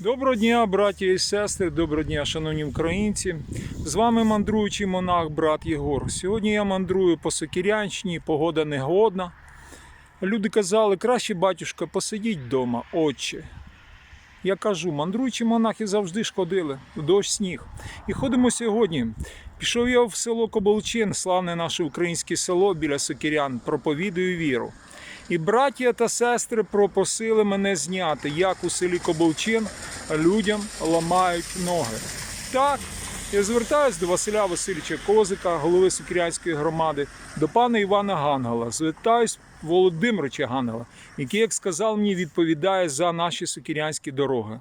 Доброго дня, браті і сестри, доброго дня, шановні українці. З вами мандруючий монах, брат Єгор. Сьогодні я мандрую по Сокірянщині, погода негодна. Люди казали, краще, батюшка, посидіть вдома, отче. Я кажу, мандруючі монахи завжди шкодили в дощ сніг. І ходимо сьогодні. Пішов я в село Коболчин, славне наше українське село біля Сокірян, проповідую віру. І браття та сестри пропросили мене зняти, як у селі Коболчин людям ламають ноги. Так, я звертаюся до Василя Васильовича Козика, голови Сокірянської громади, до пана Івана Гангела. Звертаюсь Володимировича Гангела, який, як сказав мені, відповідає за наші сокірянські дороги.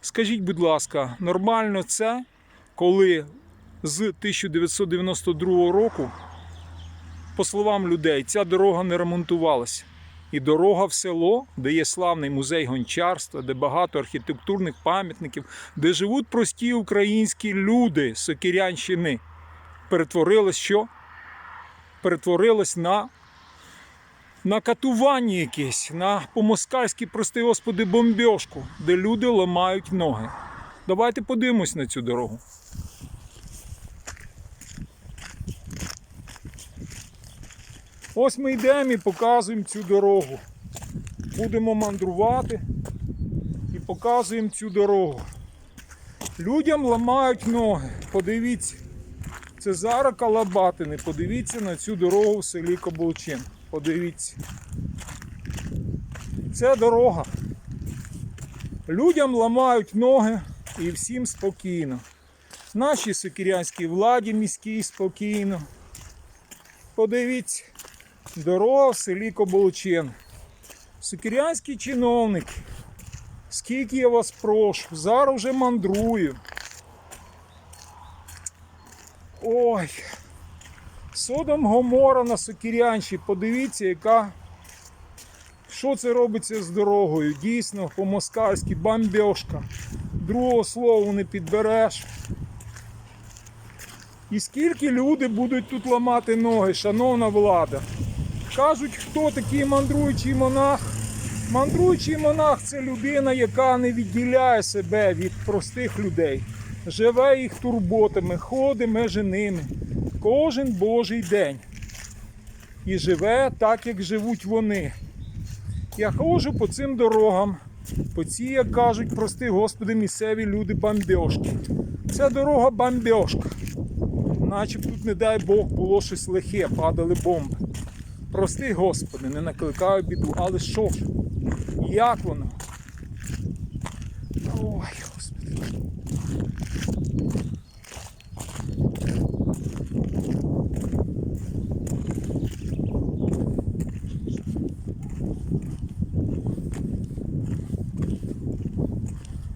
Скажіть, будь ласка, нормально це, коли з 1992 року, по словам людей, ця дорога не ремонтувалася. І дорога в село, де є славний музей гончарства, де багато архітектурних пам'ятників, де живуть прості українські люди Сокірянщини, перетворилась що? Перетворилась на, на катування якесь, на по-москальськи, прости господи, бомбьошку, де люди ламають ноги. Давайте подивимось на цю дорогу. Ось ми йдемо і показуємо цю дорогу. Будемо мандрувати і показуємо цю дорогу. Людям ламають ноги. Подивіться. Це зараз Калабатини. Подивіться на цю дорогу в селі Коболчин. Подивіться. Це дорога. Людям ламають ноги і всім спокійно. Нашій сокірянській владі міській спокійно. Подивіться. Дорога в селі Коболчин. Сокірянські чиновники. Скільки я вас прошу, зараз вже мандрую. Ой. Содом Гомора на Сокірянщі. Подивіться, яка. Що це робиться з дорогою? Дійсно, по-москальськи бомбьошка. Другого слова не підбереш. І скільки люди будуть тут ламати ноги, шановна влада? Кажуть, хто такий мандруючий монах. Мандруючий монах це людина, яка не відділяє себе від простих людей. Живе їх турботами, ходить межи ними кожен божий день. І живе так, як живуть вони. Я ходжу по цим дорогам, по цій, як кажуть, прости господи, місцеві люди бомбьошки. Це дорога бомбьошка. Наче тут, не дай Бог, було щось лихе, падали бомби. Прости, Господи, не накликаю біду, але що ж? Як воно? Ой, Господи.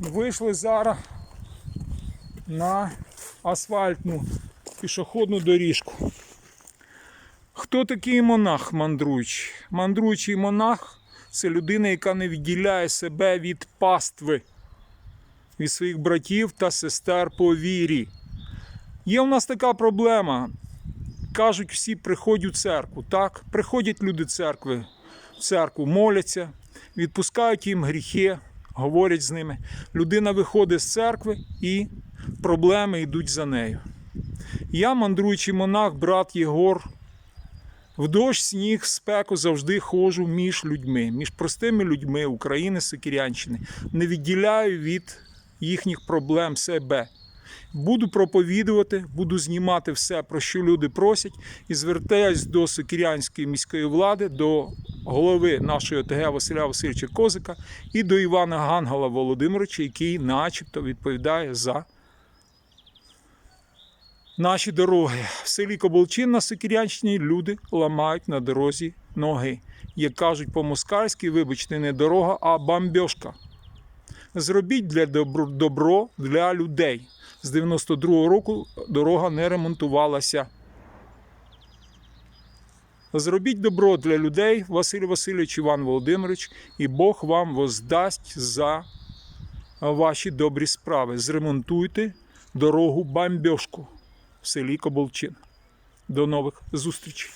Вийшли зараз на асфальтну пішохідну доріжку. Хто такий монах мандруючий? Мандруючий монах це людина, яка не відділяє себе від пастви, від своїх братів та сестер по вірі. Є у нас така проблема. Кажуть, всі приходять у церкву. Так, приходять люди церкви в церкву, моляться, відпускають їм гріхи, говорять з ними. Людина виходить з церкви і проблеми йдуть за нею. Я, мандруючий монах, брат Єгор, в дощ, сніг, спеку завжди ходжу між людьми, між простими людьми України, Сокірянщини. Не відділяю від їхніх проблем себе. Буду проповідувати, буду знімати все, про що люди просять, і звертаюсь до Сокірянської міської влади, до голови нашої ОТГ Василя Васильовича Козика і до Івана Гангела Володимировича, який начебто відповідає за наші дороги. В селі Коболчин на Сокірянщині люди ламають на дорозі ноги. Як кажуть по-москальськи, вибачте, не дорога, а бомбьошка. Зробіть для добро, добро для людей. З 92-го року дорога не ремонтувалася. Зробіть добро для людей, Василь Васильович, Іван Володимирович, і Бог вам воздасть за ваші добрі справи. Зремонтуйте дорогу бомбьошку в селі Коболчин. До нових зустрічей!